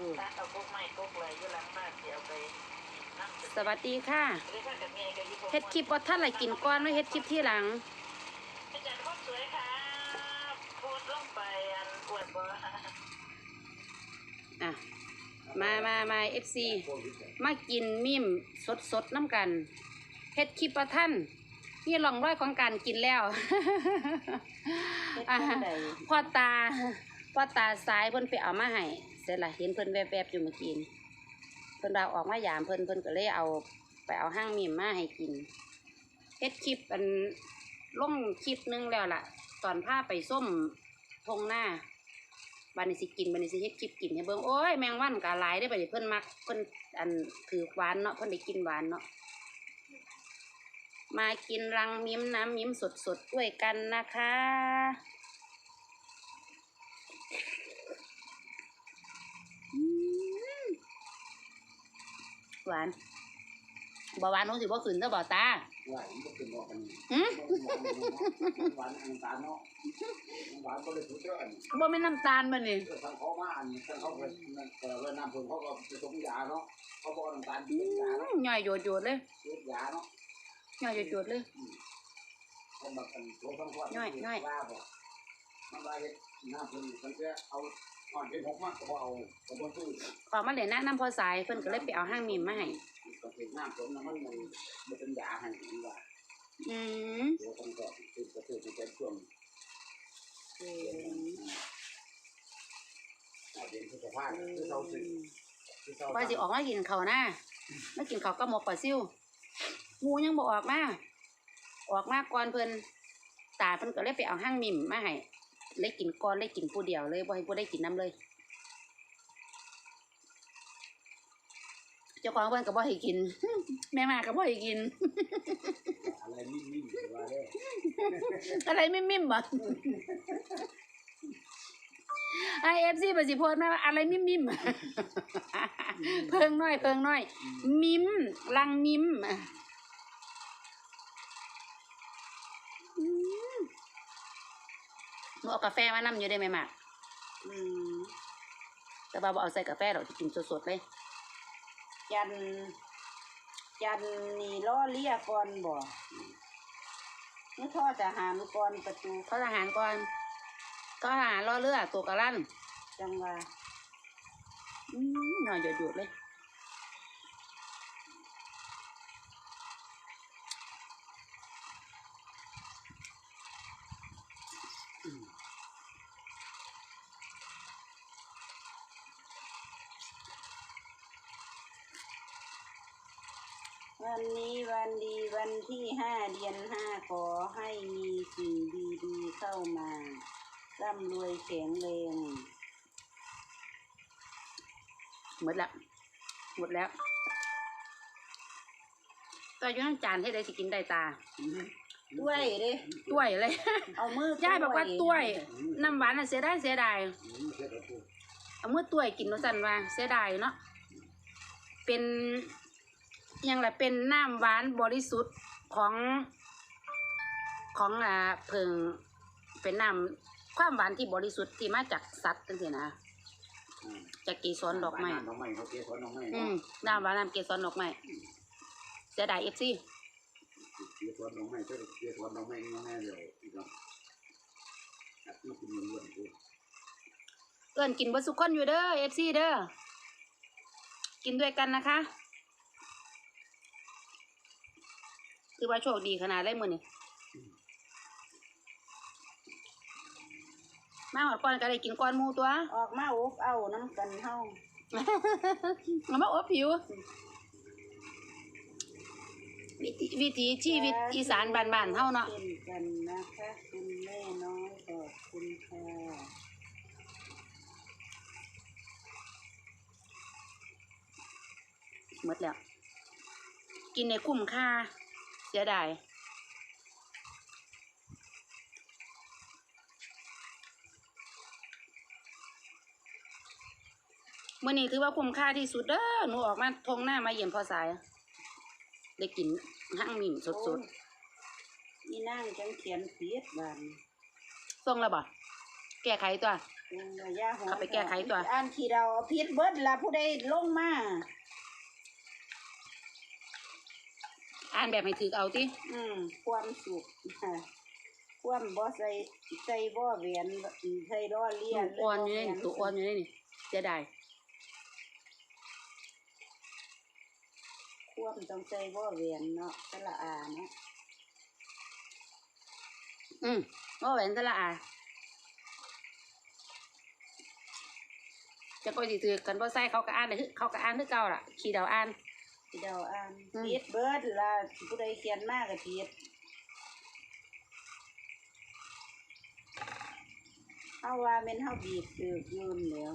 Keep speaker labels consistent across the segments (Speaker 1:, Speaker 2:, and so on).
Speaker 1: ร้านเอาพวกไม้พวกอะไรอยู่หลังบ้านเดี๋ยวไปนั่ง
Speaker 2: สวัสดีค่ะ
Speaker 1: เรียกว่ากับเมียกับยี่ป
Speaker 2: เฮ็ดคลิปว่าท่านอะไรกินก้อนไม่เฮ็ดคลิปที่หลัง
Speaker 1: อาจารย์คนสวยค่ะโพสต์ลงไปอันอวดบ่
Speaker 2: อะ มามามาเอฟซีมากินมิมสดสดๆน้ำกันเฮ็ดคลิปว่าท่านนี่ลองร้อยของการกินแล้วอะพ่อตาพ่อตาซ้ายเพิ่นไปเอามาให้ เสร็จละเห็นเพิ่นแวบๆอยู่เมื่อกี้นี่เพิ่นเราออกมายามเพิ่นเพิ่นก็เลยเอาไปเอาห้างมิมมาให้กินเฮ็ดคลิปอันลงคลิปนึงแล้วล่ะ ตอนพาไปส้มทงหน้าบันนี้สิกินบันนี้สิเฮ็ดคลิปกินให้เบิ่งโอ้ยแมงวันกะหลายได้อบัดนี้เพิ่นมักเพิ่นอันถือหวานเนาะเพิ่นได้กินหวานเนาะมากินรังมิ้มน้ำมิ้มสดๆด้วยกันนะคะ หวานบ่หวานหนูสิบ่ขึ้นเด้อบ่ตา
Speaker 3: หวานก็เป็นบอกกัน
Speaker 2: หืม
Speaker 3: หวานอันตาเนาะหวานก็เลยถูกเจ้าอัน
Speaker 2: บ่แม่นน้ำตาลบัดนี้
Speaker 3: ทางเขามาอันทางเขาไปนั่นเออเวลาน้ำเพิ่นเขาก็ผสมยาเนาะเขาบอกน้ำตาลเป็นยาเนาะ
Speaker 2: ย่อยโยดๆเลย
Speaker 3: เป็นยาเนาะ
Speaker 2: ย่อยโยดๆเลย
Speaker 3: เขาแบบกันโถทั้งขวดว่าบ่มันได้น้ำเพิ่นมันจะเอา อ่อนเป็นหกมากก็เอาก็บ่ซื้อ
Speaker 2: ออกมาเลยนะน้ำพอสายเพิ่นก็เลยไปเอาห้างมิมมาให้
Speaker 3: ก็เป็นน้ำเพิ่นมันมันมันเป็นยาให้ว่า
Speaker 2: อืม
Speaker 3: โถทั้งก็คือก็คือเป็นช่วงเดือนพฤษภาคมคือเศร้าสิคือเศร้า
Speaker 2: ว่าสิออกมากินข้าวหน้ามากินข้าวกับหมกปลาซิวหมูยังบ่ออกมาออกมาก่อนเพิ่นตาเพิ่นก็เลยไปเอาห้างมิมมาให้ เลยกินก่อนเลยกินผู้เดียวเลยบ่ให้ผู้ได้กินน้ำเลย เจ้าของเพิ่นก็บ่ให้กิน แม่มาก็บ่ให้กิน
Speaker 3: อะไรนิ่มๆว่าเด้อ
Speaker 2: อะไรไม่มิ่มบ่ไอเอฟซีปสิโพสต์มาว่าอะไรมิมมิมเพิงน้อยเพิงน้อย มิมลังมิมอืม หนูเอากาแฟมานำอยู่ได้ไหมหมากอืมแต่ว่าบ่เอาใส่กาแฟดอกที่กินสดๆเลย
Speaker 4: จันจันนี่ล้อเลียก่อนบ่นี่ทอทหารก่อนประตู
Speaker 2: เขาทหารก่อนก็ทหารรอเรือตัวกระลั่น
Speaker 4: จังว่า
Speaker 2: อืมหน่อยหยุดๆเลย
Speaker 4: วันนี้วันดีวันที่ห้าเดือนห้าขอให้มีสิ่งดีๆเข้ามาร่ำรวยแข็งแรง
Speaker 2: หมดแล้วหมดแล้วตาอยู่นั่งจานให้ได้สิกินได้ตา
Speaker 4: ด้วยเด้
Speaker 2: ต้วยเลย
Speaker 4: เอามือยา
Speaker 2: ยบอกว่าต้วยน้ำหวานน่ะเสียดายเสียดาย
Speaker 3: อืมเสร็จแล้วกู
Speaker 2: เอามือต้วยกินว่าสันว่าเสียดายเนาะเป็น อหยังไงเป็นน้ำหวานบริสุทธิ์ของของอ่าเพิงเป็นน้ำความหวานที่บริสุทธิ์ที่มาจากสัตว์จังซี่นะ
Speaker 3: อืม
Speaker 2: จากเกสรดอกไม้
Speaker 3: ดอกไม้เขาเกสรดอกไม้
Speaker 2: อื
Speaker 3: เนาะ
Speaker 2: มน้ำหวานน้ำเกสรดอกไม้เสียดายเอฟซี
Speaker 3: เกสรดอกไม้เจ้าเกสรดอกไม้นี่แน่เลยอีกแล้วอัดนี่คือมันล้วนกู
Speaker 2: เอินกินเบดสุกคนอยู่เด้อเอฟซีเด้อกินด้วยกันนะคะ คือว่าโชคดีขนาดได้มือนี่มาหอดก่อนก็ได้กินก่อนหมูตัว
Speaker 4: ออกมาอบเอาน้ำกันเฮา
Speaker 2: เอามาอบผิว วิถีวิถีชีวิตอีสานบ้านๆเฮาเนาะ
Speaker 4: เช่นกันนะคะคุณแม่น้อยขอบคุณค่ะ
Speaker 2: หมดแล้ว กินในคุ้มค่า เสียดายมื่อนี้ถือว่าคุ้มค่าที่สุดเด้อหนูออกมาทงหน้ามาเยี่ยมพ่อสาย ได้กินห้างหมิ่นสด
Speaker 4: นี่นั่งจังเขียนเพียดบาน
Speaker 2: ๆส่งแล้วบ่แก้ไขตัว
Speaker 4: อืมย่าหัว
Speaker 2: เข้าไปแก้ไขตัว
Speaker 4: อ่านขี้เราเอาพิษเบิดละผู้ใดลงมา
Speaker 2: อ่านแบบให้ถือเอาติ
Speaker 4: อืมความสุขความบ่ใส่ใส่บ่เวียนใส่ล้อเลียน
Speaker 2: ตัวอ่อนอยู่ในนี่ตัวอ่อนอยู่ในนี่เสียดาย
Speaker 4: ความต้องใส่บ่เวียนเนาะสละอาเนาะ
Speaker 2: อืมว่าแหวนสละอาจะก็สิถือกันบ่ใส่เขาก็อ่านได้คือเขาก็อ่านคือเก่าล่ะขี้เดาอ่าน
Speaker 4: ที่ เดาอ่าน
Speaker 2: อืม
Speaker 4: พิษเบิดละผู้ใดเขียนมากก็พิษเฮาว่าแม่นเฮาบีบถือกอยืนแล้ว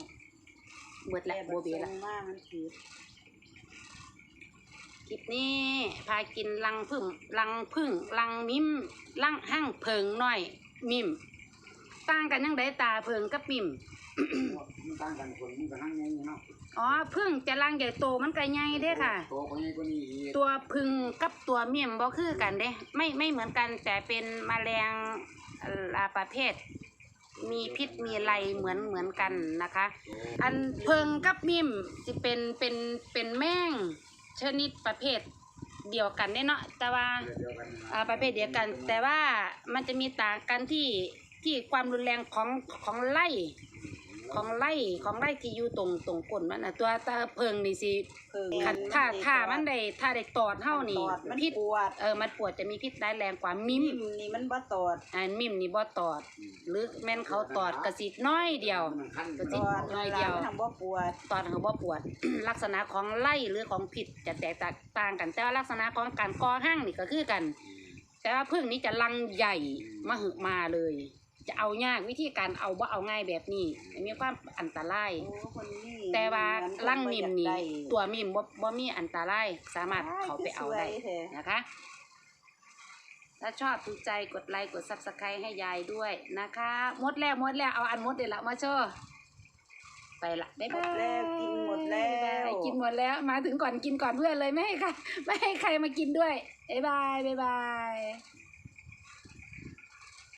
Speaker 2: เบิดแล้ว
Speaker 4: แต่
Speaker 2: บัวเบีย
Speaker 4: ส่
Speaker 2: ละ
Speaker 4: งมามันผิด
Speaker 2: คลิปนี้พากินลังพึ่งลังพึ่งลังมิมลังห้างเพิงหน่อย มิมต่างกันยังไดตาเพิงกับมิม
Speaker 3: มันต่างกันคนมันก็หั่งใหญ่เนาะ
Speaker 2: อ๋อพึ่งจะลังใหญ่โตมันก็ใหญ่เด้ค่ะ
Speaker 3: โตกว่าใหญ่กว่านี้อีก
Speaker 2: ตัวพึ่งกับตัวมิมบ่คือกันเด้ไม่ไม่เหมือนกันแต่เป็นแมลงเอ่อประเภท มีพิษมีไรเหมือนเหมือนกันนะคะ อันเพิงกับมิมสิเป็นเป็นเป็นแมงชนิดประเภทเดียวกันเด้เนาะแต่ว่า
Speaker 3: เดียวกันนะ
Speaker 2: อ่าประเภทเดียวกัน แต่ว่ามันจะมีต่างกันที่ที่ความรุนแรงของของไล่ ของไล่ของไล่ที่อยู่ตรงตรงก้นมันนะตัวตาเพิงนี่สิ
Speaker 4: เพิ่ง
Speaker 2: คันถ้าถ้ามันได้ถ้าได้ตอดเท่านี่
Speaker 4: ตอดมัน
Speaker 2: พิษ
Speaker 4: ปวด
Speaker 2: เออมันปวดจะมีพิษร้ายแรงกว่ามิม
Speaker 4: มิมนี่มันบ่ตอด
Speaker 2: อันมิมนี่บ่ตอด หรือแม่นเขาตอดกระสิน้อยเดียว
Speaker 3: มันคัน
Speaker 2: ก็
Speaker 4: ต
Speaker 2: สิ
Speaker 4: อด
Speaker 2: น้อยเดียว
Speaker 4: มันทำบ่ปวด
Speaker 2: ตอนเขาบ่ปวด ลักษณะของไล่หรือของผิดจะแตกต่างกัน แต่ว่าลักษณะของการก่อห้างนี่ก็คือกัน แต่ว่าพึ่งนี้จะลังใหญ่มาหึมาเลย จะเอายากวิธีการเอาบ่เอาง่ายแบบนี้มีความอันตราย
Speaker 4: โอ้คนนี้
Speaker 2: แต่ว่า
Speaker 4: เหมือนคน
Speaker 2: ลังมิมนี่
Speaker 4: บ่อยากได้
Speaker 2: ตัวมิมบ่บ่มีอันตรายสามารถเขาไปเอาได้
Speaker 4: คือสวยแท้
Speaker 2: นะคะ ถ้าชอบถูกใจกดไลค์กดซับสไครต์ให้ยายด้วยนะคะหมดแล้วหมดแล้วเอาอันหมดเดี๋ยวละมาโชว์ไปละบ๊าย
Speaker 4: หม
Speaker 2: บา
Speaker 4: ด
Speaker 2: ย
Speaker 4: แล้วกินหมดแล้ว
Speaker 2: บ๊ายบายกินหมดแล้วมาถึงก่อนกินก่อนเพื่อนเลยไม่ให้ใครไม่ให้ใครมากินด้วยบ๊ายบายบ๊ายบาย